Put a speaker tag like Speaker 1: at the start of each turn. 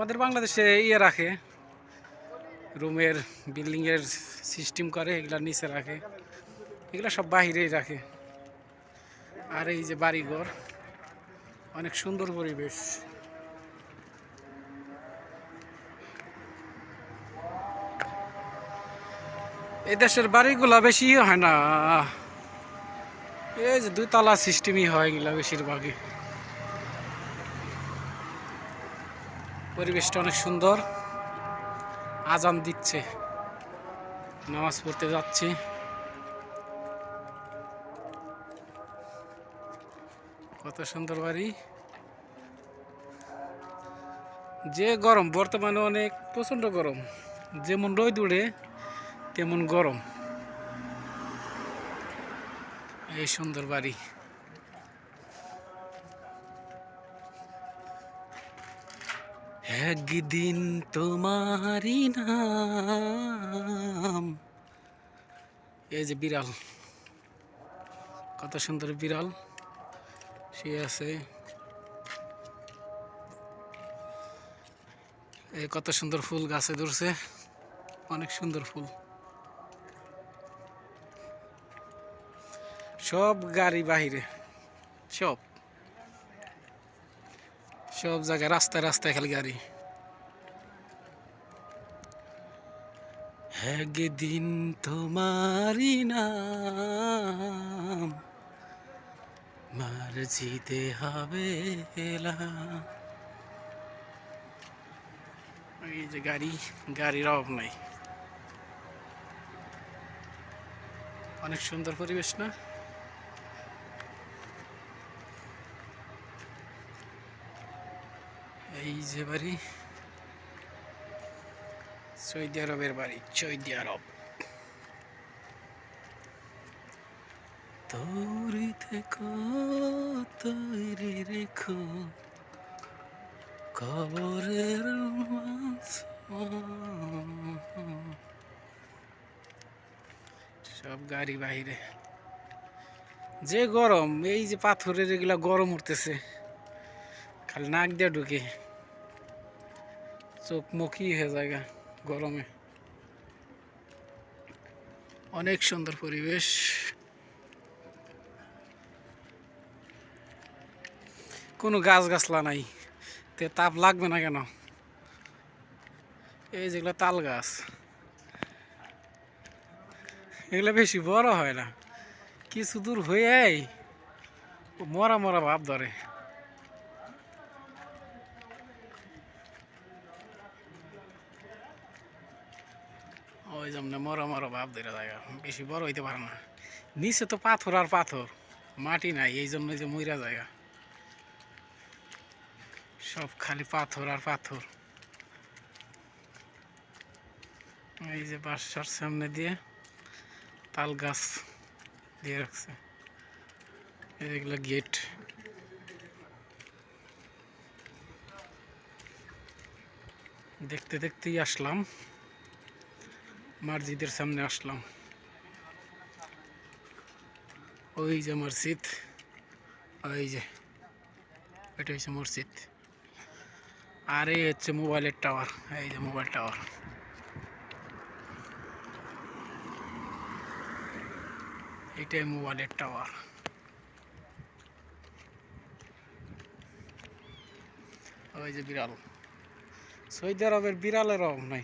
Speaker 1: আমাদের বাংলাদেশে ইয়ে রাখে, রুমের বিল্ডিংয়ের সিস্টেম করে, এগুলা নিচে রাখে। এগুলা সব বাহিরেই রাখে। আর এই যে বাড়িঘর, অনেক সুন্দর পরিবেশ। এই দেশের বাড়িগুলা বেশি হয় না। এই যে দুতলা সিস্টেমই হয় এগুলা বেশিরভাগই। পরিবেশটা অনেক সুন্দর। আজান দিচ্ছে। নামাজ পড়তে যাচ্ছি। কত সুন্দর বাড়ি। যে গরম, বর্তমানে অনেক প্রচণ্ড গরম। যেমন রোদ উড়ে, তেমন গরম। এই সুন্দর বাড়ি। একদিন তোমারই নাম। এই যে বিড়াল। কত সুন্দর বিড়াল। সে আছে। এই কত সুন্দর ফুল গাছে ধরছে। অনেক সুন্দর ফুল। সব গাড়ি বাহিরে। সব। সব জায়গায়, রাস্তায় রাস্তায় খালি গাড়ি। একদিন তোমারই নাম, মার্জিতে হবে এই যে গাড়ি, গাড়ির অভাব নাই। অনেক সুন্দর পরিবেশ না? এই যে বাড়ি, সৌদি আরবের বাড়ি, সৌদি আরব। তৈরি থেকো রেখো খবরের সব গাড়ি বাহিরে। যে গরম, এই যে পাথরের এগুলা গরম উঠতেছে, খালি নাক দিয়ে ঢুকে। চোখ মুখই হয়ে জায়গা গরমে। অনেক সুন্দর পরিবেশ। কোনো গাছ গাছলা নাই। তে তাপ লাগবে না কেন? এই যেগুলো তাল গাছ। এগুলো বেশি বড় হয় না। কিছু দূর হয়ে মরা মরা ভাব ধরে। ওই জন্য মরা মরা ভাব ধরে জায়গা বেশি বড় হইতে পারে না। নিচে তো পাথর আর পাথর, মাটি নাই, এই জন্য যে মইরা জায়গা। সব খালি পাথর আর পাথর। এই যে বাসার সামনে দিয়ে তাল গাছ দিয়ে রাখছে। এগুলো গেট। দেখতে দেখতেই আসলাম। মসজিদের সামনে আসলাম। ওই যে মসজিদ, ওই যে, এটা হচ্ছে মসজিদ। আর এই হচ্ছে মোবাইলের টাওয়ার, এই যে মোবাইল টাওয়ার। এটাই মোবাইলের টাওয়ার। ওই যে বিড়াল। সৌদি আরবের বিড়ালের অভাব নাই।